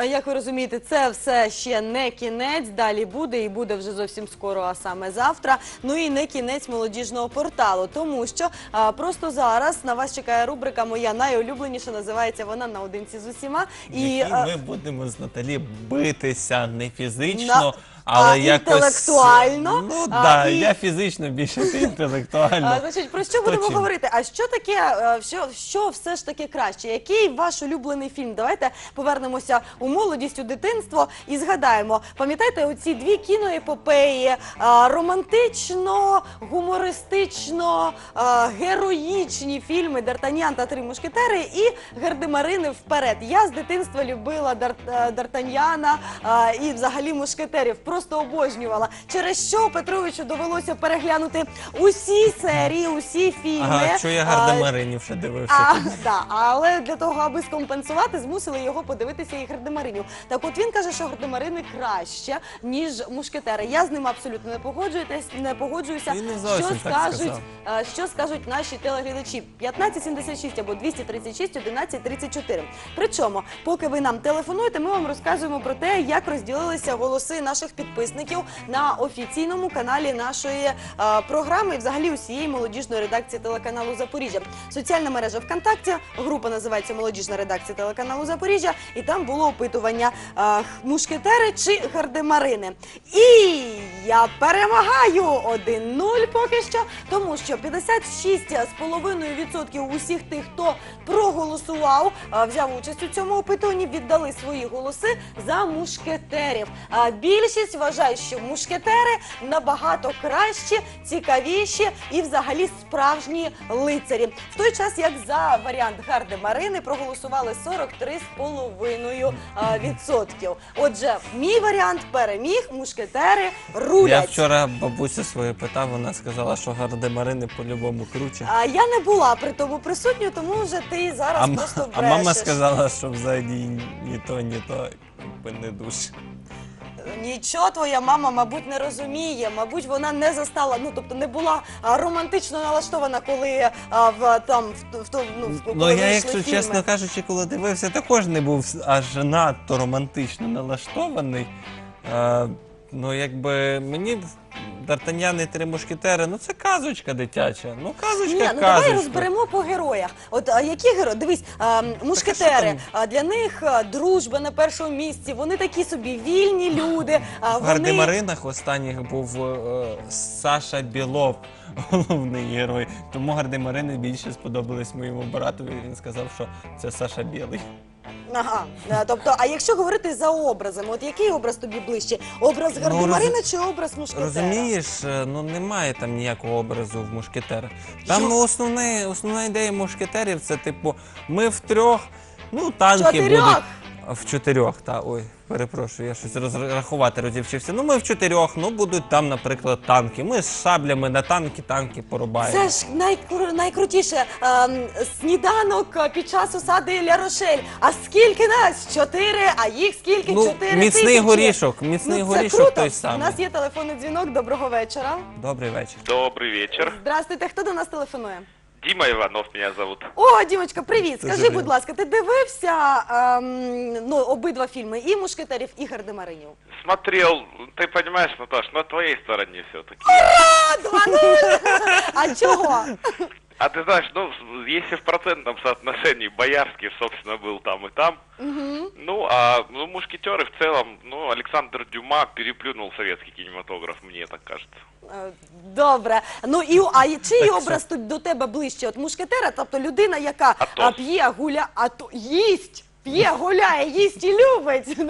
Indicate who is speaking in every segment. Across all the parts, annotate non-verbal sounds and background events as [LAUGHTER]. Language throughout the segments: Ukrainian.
Speaker 1: Як ви розумієте, це все ще не кінець. Далі буде і буде вже зовсім скоро, а саме завтра. Ну і не кінець молодіжного порталу, тому що а, просто зараз на вас чекає рубрика Моя найулюбленіша. Називається вона наодинці з усіма.
Speaker 2: І
Speaker 1: а,
Speaker 2: ми будемо з Наталі битися не фізично,
Speaker 1: На-
Speaker 2: але
Speaker 1: а,
Speaker 2: якось
Speaker 1: інтелектуально.
Speaker 2: Ну
Speaker 1: А,
Speaker 2: да,
Speaker 1: і-
Speaker 2: я фізично більше ти [LAUGHS] інтелектуально.
Speaker 1: А, значить, про що будемо
Speaker 2: чим?
Speaker 1: говорити? А що таке, е, що, що все ж таки краще? Який ваш улюблений фільм? Давайте повернемося у молодість, у дитинство і згадаємо. Пам'ятаєте оці дві кіноепопеї е, романтично, гумористично, е, героїчні фільми Д'Артаньян та Три мушкетери і Гардемарини вперед. Я з дитинства любила Дар, е, е, і взагалі мушкетерів. Просто обожнювала. Через що Петровичу довелося переглянути усі серії, усі фільми.
Speaker 2: Ага, що я Гардемаринів ще дивився.
Speaker 1: а, да, але для того, аби скомпенсувати, змусили його подивитися і Гардемаринів. Так от він каже, що Гардемарини краще, ніж мушкетери. Я з ним абсолютно не погоджуюсь, не погоджуюся.
Speaker 2: Він не зовсім
Speaker 1: що
Speaker 2: так
Speaker 1: скажуть,
Speaker 2: сказав.
Speaker 1: е, що скажуть наші телеглядачі? 1576 або 236 11 34. Причому, поки ви нам телефонуєте, ми вам розказуємо про те, як розділилися голоси наших підписників на офіційному каналі нашої е, програми і взагалі усієї молодіжної редакції телеканалу Запоріжжя. Соціальна мережа ВКонтакті, група називається Молодіжна редакція телеканалу Запоріжжя, і там було опитування е, мушкетери чи гардемарини. І я перемагаю 1-0 поки що, тому що 56,5% усіх тих, хто проголосував, е, взяв участь у цьому опитуванні, віддали свої голоси за мушкетерів. А більшість вважає, що мушкетери набагато кращі, цікавіші і взагалі справжні лицарі. В той час, як за варіант Гарди Марини проголосували 43,5%. е, відсотків. Отже, мій варіант переміг, мушкетери рулять.
Speaker 2: Я вчора бабусю свою питав, вона сказала, що Гардемарини по-любому круче.
Speaker 1: А я не була при тому присутньою, тому вже ти зараз
Speaker 2: А,
Speaker 1: просто
Speaker 2: а мама сказала, що взагалі ні то, ні то якби не дуже.
Speaker 1: Нічого твоя мама, мабуть, не розуміє. Мабуть, вона не застала, ну тобто не була а, романтично налаштована, коли а, в там в, в, в, ну, в коли
Speaker 2: Ну я,
Speaker 1: вийшли
Speaker 2: якщо
Speaker 1: фільми.
Speaker 2: чесно кажучи, коли дивився, також не був аж надто романтично налаштований. А, ну, якби мені Д'Артаньян і три мушкетери, ну це казочка дитяча. Ну, казочка,
Speaker 1: Ні, ну давай
Speaker 2: казочка.
Speaker 1: розберемо по героях. От а, які герої? Дивись, а, м, мушкетери. А, для них а, дружба на першому місці. Вони такі собі вільні люди. А,
Speaker 2: В
Speaker 1: вони...
Speaker 2: Гардемаринах останніх був е, Саша Білов, [LAUGHS] головний герой. Тому Гардемарини більше сподобались моєму братові. Він сказав, що це Саша Білий.
Speaker 1: Ага. Е, Тобто, а якщо говорити за образами, от який образ тобі ближче? Образ
Speaker 2: Ну,
Speaker 1: Гардемарина чи образ мушкетера?
Speaker 2: Розумієш, е, ну немає там ніякого образу в мушкетерах. Там основне, основна ідея мушкетерів це типу, ми в трьох, ну танки
Speaker 1: Чотирьох?
Speaker 2: будуть. В чотирьох, та ой, перепрошую, я щось розрахувати розівчився. Ну ми в чотирьох, ну будуть там, наприклад, танки. Ми з шаблями на танки, танки порубаємо.
Speaker 1: Це ж найкру- найкрутіше ем, сніданок під час осади Ля Рошель. А скільки нас? Чотири, а їх скільки?
Speaker 2: Ну,
Speaker 1: Чотири
Speaker 2: міцний
Speaker 1: тисячі.
Speaker 2: горішок, міцний
Speaker 1: ну, це
Speaker 2: горішок
Speaker 1: круто.
Speaker 2: той самий.
Speaker 1: У нас є телефонний дзвінок. Доброго вечора.
Speaker 2: Добрий вечір.
Speaker 3: Добрый вечер.
Speaker 1: Здравствуйте, хто до нас телефонує?
Speaker 3: Дима Иванов меня зовут.
Speaker 1: О, Дімочка, привіт.
Speaker 2: Це
Speaker 1: Скажи,
Speaker 2: Женя.
Speaker 1: будь ласка, ти дивився ем, ну, обидва фільми і мушкетерів, і Гардемаринів?
Speaker 3: Смотрел, ты понимаешь, Наташ, на твоей стороне все-таки.
Speaker 1: А, два нуль! А чого?
Speaker 3: А ты знаешь, ну, если в процентном соотношении Боярский, собственно, был там и там, ну, а ну, мушкетеры в целом, ну, Александр Дюма переплюнул советский кинематограф, мне так кажется.
Speaker 1: Е, Добре. Ну і а чий образ тут до тебе ближче? От мушкетера, тобто людина, яка
Speaker 3: Атос.
Speaker 1: а, п'є, гуля, а то їсть. П'є, гуляє, їсть і любить. [LAUGHS]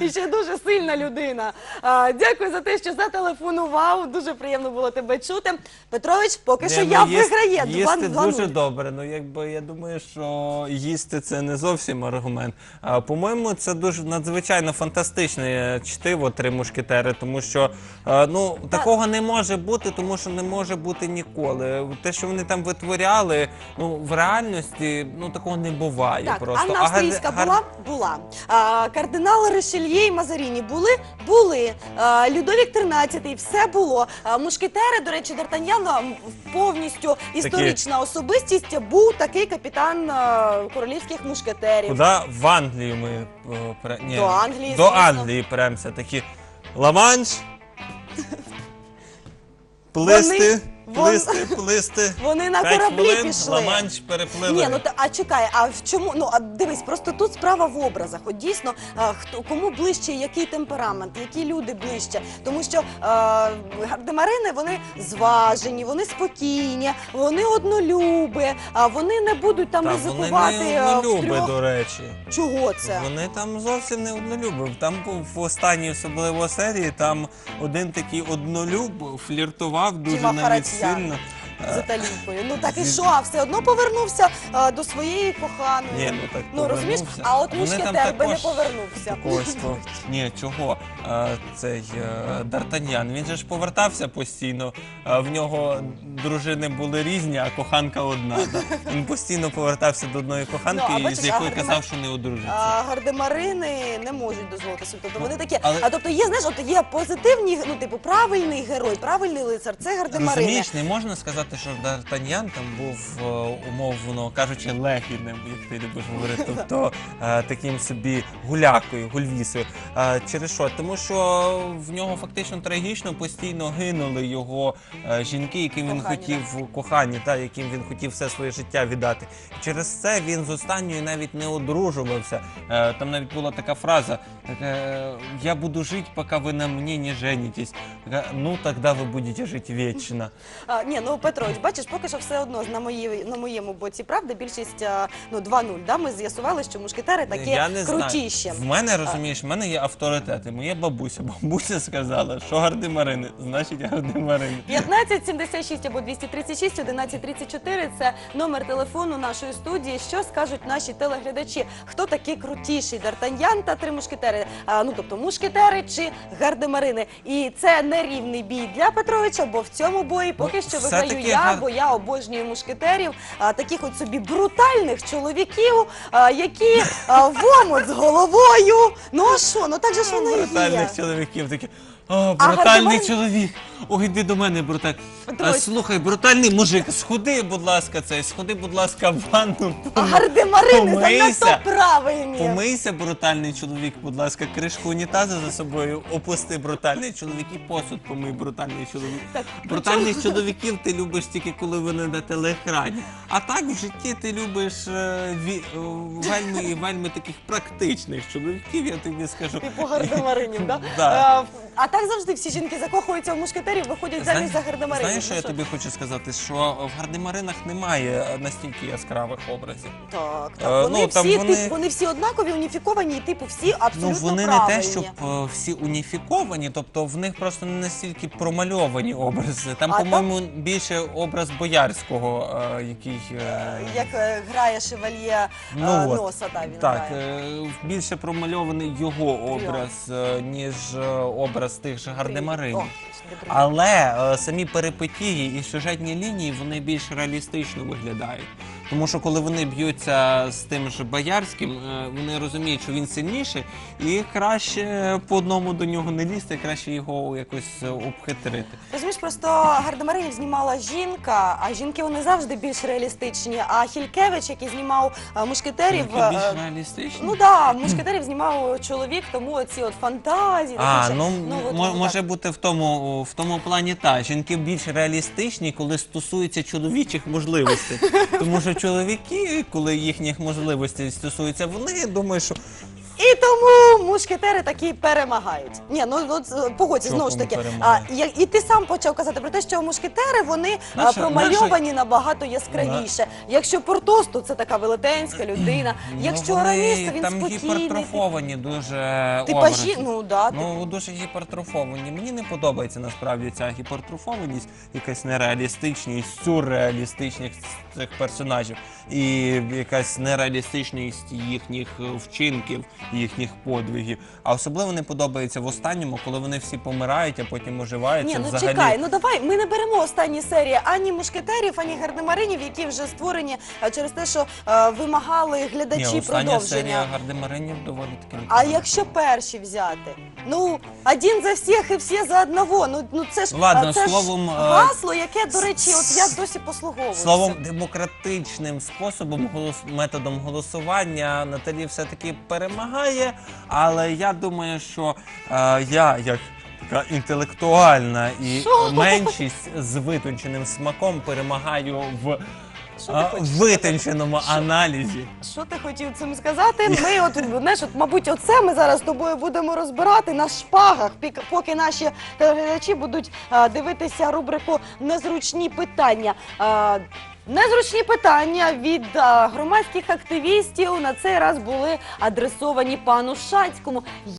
Speaker 1: Ну, і ще дуже сильна людина. А, дякую за те, що зателефонував. Дуже приємно було тебе чути. Петрович, поки що я
Speaker 2: ну,
Speaker 1: виграє.
Speaker 2: Їсти
Speaker 1: два
Speaker 2: дуже добре. Ну якби я думаю, що їсти це не зовсім аргумент. А по-моєму, це дуже надзвичайно фантастичне е, чтиво три мушкетери, тому що е, ну такого не може бути, тому що не може бути ніколи. Те, що вони там витворяли, ну в реальності ну такого не буває
Speaker 1: Так,
Speaker 2: просто.
Speaker 1: а Австрійська
Speaker 2: гар-
Speaker 1: була? Була. А, кардинал Ришельє і Мазаріні були? Були. А, Людовік XIII, все було. А, мушкетери, до речі, Д'Артаньян повністю історична особистість був такий капітан а, королівських мушкетерів.
Speaker 2: Куди в Англію ми е. Ні,
Speaker 1: До Англії,
Speaker 2: до
Speaker 1: звісно.
Speaker 2: Англії премся. Такі Ла-Манш. [LAUGHS] Плисти,
Speaker 1: вон-
Speaker 2: плисти, плисти.
Speaker 1: Вони на
Speaker 2: П'ять
Speaker 1: кораблі
Speaker 2: хвилин,
Speaker 1: пішли.
Speaker 2: Ла-Манш переплили.
Speaker 1: Ні, ну та а чекай, а в чому? Ну а дивись, просто тут справа в образах. От дійсно, а, хто кому ближче, який темперамент, які люди ближче. Тому що а, гардемарини вони зважені, вони спокійні, вони однолюби, а вони не будуть там
Speaker 2: Та вони
Speaker 1: ризикувати.
Speaker 2: не
Speaker 1: а, в
Speaker 2: однолюби,
Speaker 1: трьох-
Speaker 2: до речі.
Speaker 1: Чого це?
Speaker 2: Вони там зовсім не однолюбив. Там був в останній особливо серії, там один такий однолюб фліртував дуже
Speaker 1: Діма
Speaker 2: навіть. Сильно.
Speaker 1: З Італійкою. Ну так і що, а все одно повернувся а, до своєї коханої.
Speaker 2: Ні, ну так
Speaker 1: ну розумієш,
Speaker 2: повернувся.
Speaker 1: а от
Speaker 2: Вони там
Speaker 1: мушкетер би не
Speaker 2: також
Speaker 1: повернувся.
Speaker 2: То. Ні, чого? Цей е, Д'Артаньян, він же ж повертався постійно. В нього дружини були різні, а коханка одна. Він постійно повертався до одної коханки,
Speaker 1: Ну,
Speaker 2: з якою
Speaker 1: а
Speaker 2: казав, що не одружиться.
Speaker 1: А гардемарини не можуть дозволити собі. Тобто вони такі.
Speaker 2: але-
Speaker 1: А тобто є, знаєш, от є позитивні, ну типу правильний герой, правильний лицар. Це гардемарини.
Speaker 2: Розумієш, не можна сказати, що Д'Артаньян там був е, умовно кажучи легідним, як ти любиш говорити, [LAUGHS] тобто е, таким собі гулякою, гульвісою. Через що? Тому що в нього фактично трагічно постійно гинули його е, жінки, яким він
Speaker 1: Кохані,
Speaker 2: хотів кохані, та яким він хотів все своє життя віддати. Через це він з останньою навіть не одружувався. Е, Там навіть була така фраза: е, я буду жити, поки ви на мені не женитесь. Така, ну тоді ви будете жити вічно.
Speaker 1: А, ні, ну Петрович, бачиш, поки що все одно на моїй на моєму боці правди більшість а, ну 2-0. Да? Ми з'ясували, що мушкетери такі
Speaker 2: Я не
Speaker 1: крутіші.
Speaker 2: знаю. В мене розумієш, в мене є авторитети. Бабуся. Бабуся Бабуся сказала, що гардемарини, значить гардемарини.
Speaker 1: 1576 або 236 1134 – це номер телефону нашої студії. Що скажуть наші телеглядачі? Хто такий крутіший? Д'Артаньян та три мушкетери? А, ну тобто мушкетери чи гардемарини? І це нерівний бій для Петровича, бо в цьому бої поки що виграю я,
Speaker 2: гар-
Speaker 1: бо я обожнюю мушкетерів, а, таких от собі брутальних чоловіків, а, які а, в омут з головою. Ну а що? Ну так же ж воно і є.
Speaker 2: Брутальних чоловіків такі. О, брутальний чоловік. Ой, йди до мене, бруталь. А,
Speaker 1: Петрович.
Speaker 2: слухай, брутальний мужик, сходи, будь ласка, цей, сходи, будь ласка, в ванну.
Speaker 1: А
Speaker 2: поми-
Speaker 1: гардемарини
Speaker 2: помийся.
Speaker 1: занадто правильні.
Speaker 2: Помийся, брутальний чоловік, будь ласка, кришку унітазу за собою, опусти брутальний чоловік і посуд помий брутальний чоловік.
Speaker 1: Так,
Speaker 2: Брутальних чоловіків ти любиш тільки коли вони на телеекрані. А так в житті ти любиш е, ві- е, вельми і вельми таких практичних чоловіків, я тобі скажу.
Speaker 1: Типу гардемаринів, да? [LAUGHS]
Speaker 2: Да.
Speaker 1: Е, А так завжди всі жінки закохуються в мушкетерів, виходять заміж за гардемаринів.
Speaker 2: Знаєш, що
Speaker 1: Ну
Speaker 2: я тобі хочу сказати? Що в гардемаринах немає настільки яскравих образів.
Speaker 1: Так,
Speaker 2: Е,
Speaker 1: так. Вони,
Speaker 2: ну, там вони-
Speaker 1: тип, вони всі однакові, уніфіковані, і типу всі абсолютно.
Speaker 2: Ну вони
Speaker 1: правильні.
Speaker 2: не те, щоб е, всі уніфіковані, тобто в них просто не настільки промальовані образи. Там, по-моєму, більше образ боярського, е, який.
Speaker 1: Як грає шевальє
Speaker 2: Ну,
Speaker 1: носа, да, він
Speaker 2: Так,
Speaker 1: грає.
Speaker 2: більше промальований його образ, ніж образ тих же гардемаринів. Але е, самі перипетії і сюжетні лінії вони більш реалістично виглядають. Тому що коли вони б'ються з тим же Боярським, е, вони розуміють, що він сильніший, і краще по одному до нього не лізти, краще його якось обхитрити.
Speaker 1: Розумієш, просто гардемаринів знімала жінка, а жінки вони завжди більш реалістичні. А Хількевич, який знімав е, мушкетерів.
Speaker 2: Які більш
Speaker 1: е,
Speaker 2: реалістичні.
Speaker 1: Ну да, мушкетерів знімав чоловік, тому ці от фантазії.
Speaker 2: А, ну,
Speaker 1: от
Speaker 2: мо- може бути в тому, в тому плані так. Жінки більш реалістичні, коли стосуються чоловічих можливостей. Тому що чоловіки, коли їхніх можливостей стосується, вони думають, що
Speaker 1: І тому мушкетери такі перемагають. Ні, ну, ну погодься, знову ж таки. А,
Speaker 2: перемагають?
Speaker 1: я- і ти сам почав казати про те, що мушкетери вони а,
Speaker 2: Наша-
Speaker 1: промальовані набагато яскравіше. Якщо Портос, то це така велетенська людина. Якщо
Speaker 2: ну, вони
Speaker 1: Араміс, то він
Speaker 2: там
Speaker 1: спокійний.
Speaker 2: гіпертрофовані дуже
Speaker 1: Типажі,
Speaker 2: образи.
Speaker 1: ну да,
Speaker 2: Ну, дуже гіпертрофовані. Мені не подобається насправді ця гіпертрофованість, якась нереалістичність, сюрреалістичність цих персонажів і якась нереалістичність їхніх е, вчинків, їхніх подвигів. А особливо не подобається в останньому, коли вони всі помирають, а потім оживають.
Speaker 1: Ні,
Speaker 2: Це
Speaker 1: ну
Speaker 2: взагалі...
Speaker 1: чекай, ну давай ми не беремо останні серії ані мушкетерів, ані гардемаринів, які вже створені е, через те, що е, вимагали
Speaker 2: Ні,
Speaker 1: глядачі
Speaker 2: остання
Speaker 1: продовження.
Speaker 2: серія Гардемаринів доволі таки
Speaker 1: А якщо перші взяти? Ну, один за всіх і всі за одного. Ну, ну це ж,
Speaker 2: ладно,
Speaker 1: це
Speaker 2: словом,
Speaker 1: ж
Speaker 2: е,
Speaker 1: гасло, яке, до речі, от я досі послуговуюся.
Speaker 2: Словом, демократичним способом голос... методом голосування Наталі все-таки перемагає. Але я думаю, що е, я як така інтелектуальна і меншість з витонченим смаком перемагаю в Е, витонченому аналізі.
Speaker 1: Що ти хотів цим сказати? Ми, от знаєш, от, мабуть, оце ми зараз з тобою будемо розбирати на шпагах, пік- поки наші телеглядачі будуть а, дивитися рубрику Незручні питання. А, Незручні питання від а, громадських активістів на цей раз були адресовані пану Шацькому.